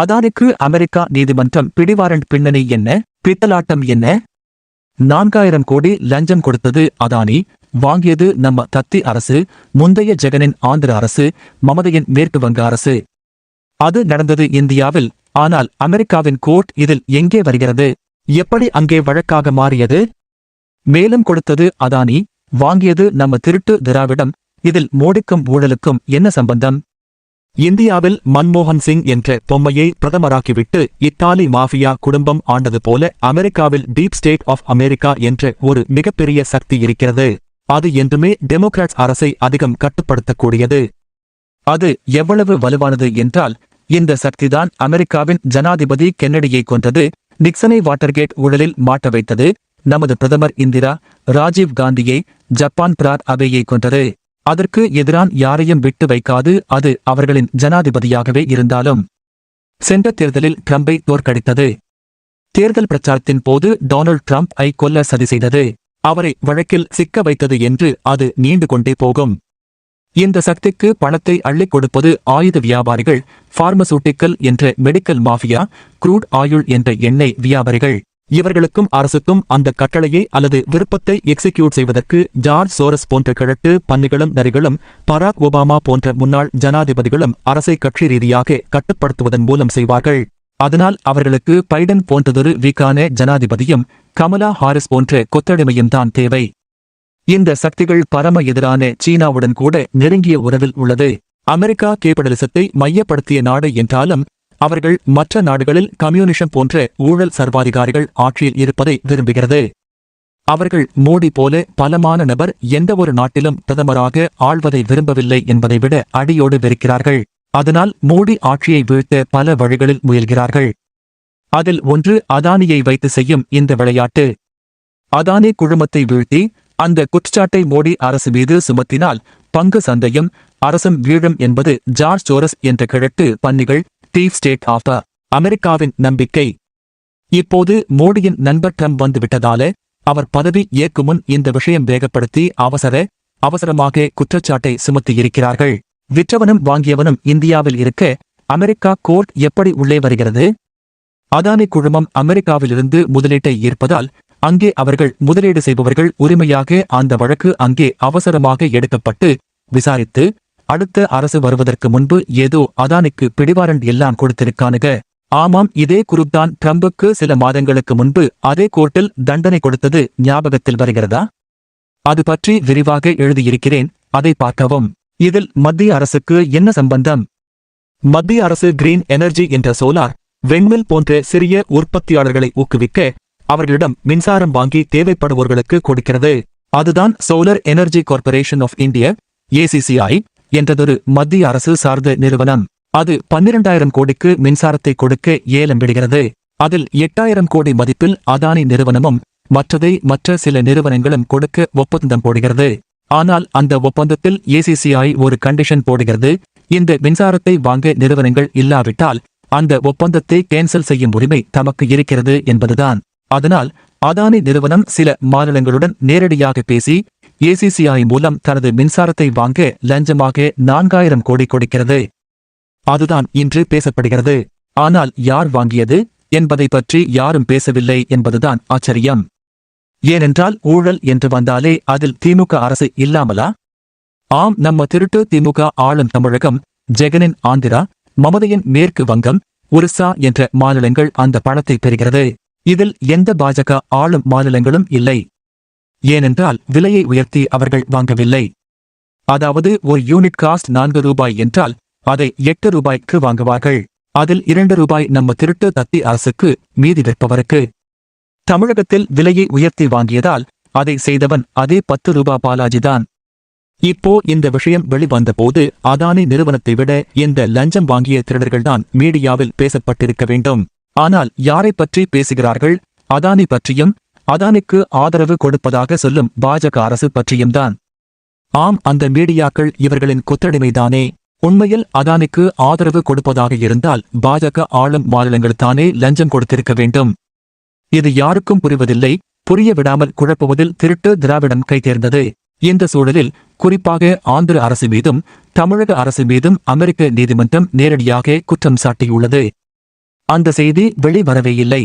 அதானிக்கு அமெரிக்கா நீதிமன்றம் பிடிவாரண்ட் பின்னணி என்ன? பித்தலாட்டம் என்ன? நான்காயிரம் கோடி லஞ்சம் கொடுத்தது அதானி. வாங்கியது நம்ம தத்தி அரசு முந்தைய ஜெகனின் ஆந்திர அரசு மமதையின் மேற்கு வங்க அரசு. அது நடந்தது இந்தியாவில். ஆனால் அமெரிக்காவின் கோர்ட் இதில் எங்கே வருகிறது? எப்படி அங்கே வழக்காக மாறியது? மேலும் கொடுத்தது அதானி. வாங்கியது நம்ம திருட்டு திராவிடம். இதில் மோடிக்கும் ஊழலுக்கும் என்ன சம்பந்தம்? இந்தியாவில் மன்மோகன் சிங் என்ற பொம்மையை பிரதமராக்கிவிட்டு இத்தாலி மாஃபியா குடும்பம் ஆண்டது போல அமெரிக்காவில் டீப் ஸ்டேட் ஆஃப் அமெரிக்கா என்ற ஒரு மிகப்பெரிய சக்தி இருக்கிறது. அது என்றுமே டெமோக்ராட்ஸ் அரசை அதிகம் கட்டுப்படுத்தக்கூடியது. அது எவ்வளவு வலுவானது என்றால் இந்த சக்திதான் அமெரிக்காவின் ஜனாதிபதி கென்னடியை கொன்றது நிக்சனை வாட்டர்கேட் ஊழலில் மாட்ட வைத்தது நமது பிரதமர் இந்திரா ராஜீவ் காந்தியை ஜப்பான் பிரார் அபேயை கொன்றது. அதற்கு எதிரான் யாரையும் விட்டு வைக்காது அது அவர்களின் ஜனாதிபதியாகவே இருந்தாலும். சென்ற தேர்தலில் ட்ரம்பை தோற்கடித்தது. தேர்தல் பிரச்சாரத்தின் போது டொனால்ட் ட்ரம்ப் ஐ கொல்ல சதி செய்தது. அவரை வழக்கில் சிக்க வைத்தது என்று அது நீண்டு கொண்டே போகும். இந்த சக்திக்கு பணத்தை அள்ளிக் கொடுப்பது ஆயுத வியாபாரிகள் பார்மசூட்டிக்கல் என்ற மெடிக்கல் மாஃபியா குரூட் ஆயுள் என்ற எண்ணெய் வியாபாரிகள். இவர்களுக்கும் அரசுக்கும் அந்த கட்டளையை அல்லது விருப்பத்தை எக்ஸிக்யூட் செய்வதற்கு ஜார்ஜ் சோரஸ் போன்ற கிழட்டு பன்னிகளும் நரிகளும் பராக் ஒபாமா போன்ற முன்னாள் ஜனாதிபதிகளும் அரசை கட்சி ரீதியாக கட்டுப்படுத்துவதன் மூலம் செய்வார்கள். அதனால் அவர்களுக்கு பைடன் போன்றதொரு வீக்கான ஜனாதிபதியும் கமலா ஹாரிஸ் போன்ற கொத்தடிமையும் தான் தேவை. இந்த சக்திகள் பரம எதிரான சீனாவுடன் கூட நெருங்கிய உறவில் உள்ளது. அமெரிக்கா கேபிடலிசத்தை மையப்படுத்திய நாடு என்றாலும் அவர்கள் மற்ற நாடுகளில் கம்யூனிசம் போன்ற ஊழல் சர்வாதிகாரிகள் ஆட்சியில் இருப்பதை விரும்புகிறது. அவர்கள் மோடி போல பலமான நபர் எந்த ஒரு நாட்டிலும் பிரதமராக ஆள்வதை விரும்பவில்லை என்பதை விட அடியோடு வெறுக்கிறார்கள். அதனால் மோடி ஆட்சியை வீழ்த்த பல வழிகளில் முயல்கிறார்கள். அதில் ஒன்று அதானியை வைத்து செய்யும் இந்த விளையாட்டு. அதானி குழுமத்தை வீழ்த்தி அந்த குற்றச்சாட்டை மோடி அரசு மீது சுமத்தினால் பங்கு சந்தையும் அரசும் வீழும் என்பது ஜார்ஜ் சோரஸ் என்ற கிழட்டு பன்னிகள் டீப் ஸ்டேட் ஆஃப் அமெரிக்காவின் நம்பிக்கை. இப்போது மோடியின் நண்பர் ட்ரம்ப் வந்துவிட்டதால அவர் பதவி ஏற்கும் முன் இந்த விஷயம் வேகப்படுத்தி அவசர அவசரமாக குற்றச்சாட்டை சுமத்தியிருக்கிறார்கள். விற்றவனும் வாங்கியவனும் இந்தியாவில் இருக்க அமெரிக்கா கோர்ட் எப்படி உள்ளே வருகிறது? அதானி குழுமம் அமெரிக்காவிலிருந்து முதலீட்டை ஈர்ப்பதால் அங்கே அவர்கள் முதலீடு செய்பவர்கள் உரிமையாக அந்த வழக்கு அங்கே அவசரமாக எடுக்கப்பட்டு விசாரித்து அடுத்த அரசு வருவதற்கு முன்பு ஏதோ அதானிக்கு பிடிவாரண்ட் எல்லாம் கொடுத்திருக்கானுக. ஆமாம் இதே குருப்தான் ட்ரம்புக்கு சில மாதங்களுக்கு முன்பு அதே கோர்ட்டில் தண்டனை கொடுத்தது ஞாபகத்தில் வருகிறதா? அது பற்றி விரிவாக எழுதியிருக்கிறேன் அதை பார்க்கவும். இதில் மத்திய அரசுக்கு என்ன சம்பந்தம்? மத்திய அரசு கிரீன் எனர்ஜி என்ற சோலார் வெண்மில் போன்ற சிறிய உற்பத்தியாளர்களை ஊக்குவிக்க அவர்களிடம் மின்சாரம் வாங்கி தேவைப்படுவோர்களுக்கு கொடுக்கிறது. அதுதான் solar energy corporation of India ACCI. என்றதொரு மத்திய அரசு சார்ந்த நிறுவனம். அது பன்னிரண்டாயிரம் கோடிக்கு மின்சாரத்தை கொடுக்க ஏலம் விடுகிறது. அதில் எட்டாயிரம் கோடி மதிப்பில் அதானி நிறுவனமும் மற்றதை மற்ற சில நிறுவனங்களும் கொடுக்க ஒப்பந்தம் போடுகிறது. ஆனால் அந்த ஒப்பந்தத்தில் ஏசிசிஐ ஒரு கண்டிஷன் போடுகிறது. இந்த மின்சாரத்தை வாங்க நிறுவனங்கள் இல்லாவிட்டால் அந்த ஒப்பந்தத்தை கேன்சல் செய்யும் உரிமை தமக்கு இருக்கிறது என்பதுதான். அதனால் அதானி நிறுவனம் சில மாநிலங்களுடன் நேரடியாக பேசி ஏசிசிஐ மூலம் தனது மின்சாரத்தை வாங்க லஞ்சமாக நான்காயிரம் கோடி கொடுக்கிறது. அதுதான் இன்று பேசப்படுகிறது. ஆனால் யார் வாங்கியது? என்பதை பற்றி யாரும் பேசவில்லை என்பதுதான் ஆச்சரியம். ஏனென்றால் ஊழல் என்று வந்தாலே அதில் திமுக அரசு இல்லாமலா? ஆம் நம்ம திருட்டு திமுக ஆளும் தமிழகம் ஜெகனின் ஆந்திரா மமதையின் மேற்கு வங்கம் ஒரிசா என்ற மாநிலங்கள் அந்த பணத்தை பெறுகிறது. இதில் எந்த பாஜக ஆளும் மாநிலங்களும் இல்லை. ஏனென்றால் விலையை உயர்த்தி அவர்கள் வாங்கவில்லை. அதாவது ஒரு யூனிட் காஸ்ட் நான்கு ரூபாய் என்றால் அதை எட்டு ரூபாய்க்கு வாங்குவார்கள். அதில் இரண்டு ரூபாய் நம்ம திருட்டு தத்தி அரசுக்கு மீதி விற்பவருக்கு. தமிழகத்தில் விலையை உயர்த்தி வாங்கியதால் அதை செய்தவன் அதே பத்து ரூபா பாலாஜிதான். இப்போ இந்த விஷயம் வெளிவந்தபோது அதானி நிறுவனத்தை விட இந்த லஞ்சம் வாங்கிய திருடர்கள்தான் மீடியாவில் பேசப்பட்டிருக்க வேண்டும். ஆனால் யாரை பற்றி பேசுகிறார்கள்? அதானி பற்றியும் அதானிக்கு ஆதரவு கொடுப்பதாக சொல்லும் பாஜக அரசு பற்றியும்தான். ஆம் அந்த மீடியாக்கள் இவர்களின் கொத்தடிமைதானே. உண்மையில் அதானிக்கு ஆதரவு கொடுப்பதாக இருந்தால் பாஜக ஆளும் மாநிலங்களுத்தானே லஞ்சம் கொடுத்திருக்க வேண்டும். இது யாருக்கும் புரிவதில்லை. புரிய விடாமல் குழப்புவதில் திருட்டு திராவிடம் கைதேர்ந்தது இந்த சூழலில் குறிப்பாக ஆந்திர அரசு மீதும் தமிழக அரசு மீதும் அமெரிக்க நீதிமன்றம் நேரடியாக குற்றம் சாட்டியுள்ளது. அந்த செய்தி வெளிவரவே இல்லை.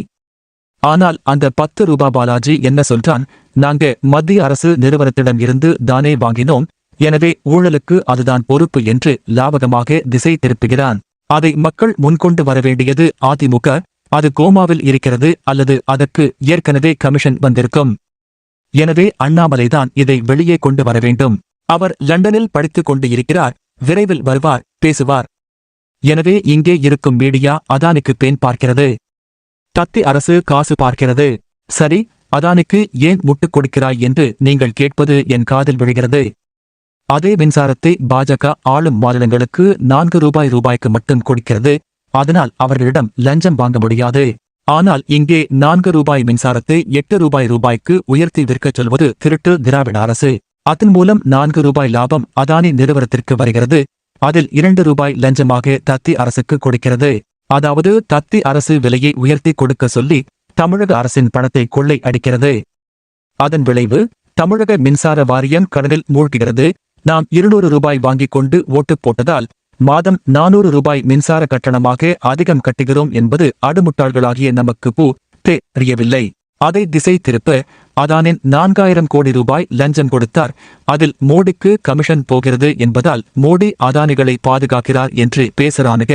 ஆனால் அந்த பத்து ரூபா பாலாஜி என்ன சொல்றான்? நாங்க மத்திய அரசு நிறுவனத்திடம் இருந்து தானே வாங்கினோம். எனவே ஊழலுக்கு அதுதான் பொறுப்பு என்று லாபகமாக திசை திருப்புகிறான். அதை மக்கள் முன்கொண்டு வரவேண்டியது அதிமுக. அது கோமாவில் இருக்கிறது அல்லது அதற்கு ஏற்கனவே கமிஷன் வந்திருக்கும். எனவே அண்ணாமலைதான் இதை வெளியே கொண்டு வர வேண்டும். அவர் லண்டனில் படித்துக் கொண்டு இருக்கிறார் விரைவில் வருவார் பேசுவார். எனவே இங்கே இருக்கும் மீடியா அதானுக்கு பேன் பார்க்கிறது. தத்தி அரசு காசு பார்க்கிறது. சரி அதானிக்கு ஏன் முட்டுக் கொடுக்கிறாய் என்று நீங்கள் கேட்பது என் காதில் விழுகிறது. அதே மின்சாரத்தை பாஜக ஆளும் மாநிலங்களுக்கு நான்கு ரூபாய் ரூபாய்க்கு மட்டும் கொடுக்கிறது. அதனால் அவர்களிடம் லஞ்சம் வாங்க முடியாது. ஆனால் இங்கே நான்கு ரூபாய் மின்சாரத்தை எட்டு ரூபாய் ரூபாய்க்கு உயர்த்தி விற்கச் சொல்வது திருட்டு திராவிட அரசு. அதன் மூலம் நான்கு ரூபாய் லாபம் அதானி நிறுவனத்திற்கு வருகிறது. அதில் இரண்டு ரூபாய் லஞ்சமாக தத்தி அரசுக்கு கொடுக்கிறது. அதாவது தத்தி அரசு விலையை உயர்த்தி கொடுக்க சொல்லி தமிழக அரசின் பணத்தை கொள்ளை அடிக்கிறது. அதன் விளைவு தமிழக மின்சார வாரியம் கடலில் மூழ்குகிறது நாம் இருநூறு ரூபாய் வாங்கிக் கொண்டு ஓட்டு போட்டதால் மாதம் நானூறு ரூபாய் மின்சார கட்டணமாக அதிகம் கட்டுகிறோம் என்பது அடுமுட்டாள்களாகிய நமக்கு பூ தெரியவில்லை. அதை திசை திருப்ப அதானின் நான்காயிரம் கோடி ரூபாய் லஞ்சம் கொடுத்தார். அதில் மோடிக்கு கமிஷன் போகிறது என்பதால் மோடி அதானிகளை பாதுகாக்கிறார் என்று பேசுறானுக.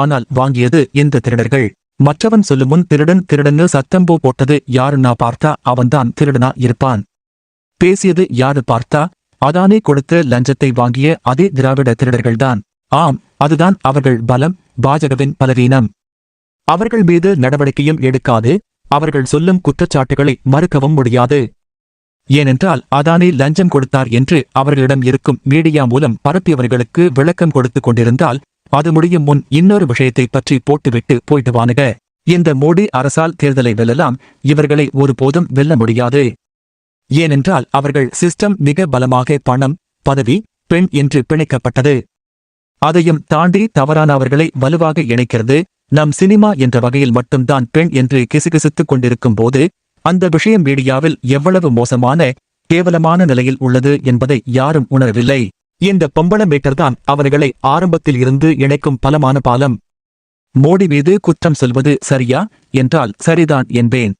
ஆனால் வாங்கியது இந்த திருடர்கள். மற்றவன் சொல்லும் முன் திருடன் திருடன்னு சத்தம்போ போட்டது யாருன்னா பார்த்தா அவன்தான் திருடனா இருப்பான். பேசியது யாரு பார்த்தா? அதானே கொடுத்த லஞ்சத்தை வாங்கிய அதே திராவிட திருடர்கள்தான். ஆம் அதுதான் அவர்கள் பலம் பாஜகவின் பலவீனம். அவர்கள் மீது நடவடிக்கையும் எடுக்காது அவர்கள் சொல்லும் குற்றச்சாட்டுகளை மறுக்கவும் முடியாது. ஏனென்றால் அதானி லஞ்சம் கொடுத்தார் என்று அவர்களிடம் இருக்கும் மீடியா மூலம் பரப்பியவர்களுக்கு விளக்கம் கொடுத்துக் கொண்டிருந்தால் அது முடியும் முன் இன்னொரு விஷயத்தை பற்றி போட்டுவிட்டு போயிடுவானுக. இந்த மோடி அரசால் தேர்தலை வெல்லலாம் இவர்களை ஒருபோதும் வெல்ல முடியாது. ஏனென்றால் அவர்கள் சிஸ்டம் மிக பலமாக பணம் பதவி பெண் என்று பிணைக்கப்பட்டது. அதையும் தாண்டி தவறானவர்களை வலுவாக இணைக்கிறது நம் சினிமா என்ற வகையில் மட்டும்தான் பெண் என்று கிசுகிசுத்துக் கொண்டிருக்கும் போது அந்த விஷயம் மீடியாவில் எவ்வளவு மோசமான கேவலமான நிலையில் உள்ளது என்பதை யாரும் உணரவில்லை. இந்த பொம்பள மேட்டர்தான் அவர்களை ஆரம்பத்தில் இருந்து இணைக்கும் பலமான பாலம். மோடி மீது குற்றம் சொல்வது சரியா என்றால் சரிதான் என்பேன்.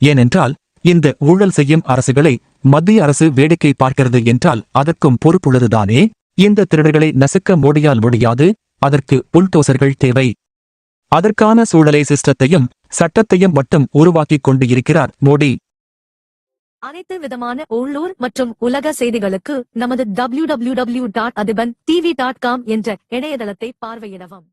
ஏனென்றால் இந்த ஊழல் செய்யும் அரசுகளை மத்திய அரசு வேடிக்கை பார்க்கிறது என்றால் அதற்கும் பொறுப்புள்ளதுதானே? இந்த திருடர்களை நசுக்க மோடியால் முடியாது அதற்கு புல்டோசர்கள் தேவை. அதற்கான சூழலை சிஸ்டத்தையும் சட்டத்தையும் மட்டும் உருவாக்கிக் கொண்டு இருக்கிறார் மோடி. அனைத்து விதமான உள்ளூர் மற்றும் உலக செய்திகளுக்கு நமது W W W dot Athiban com என்ற இணையதளத்தை பார்வையிடவும்.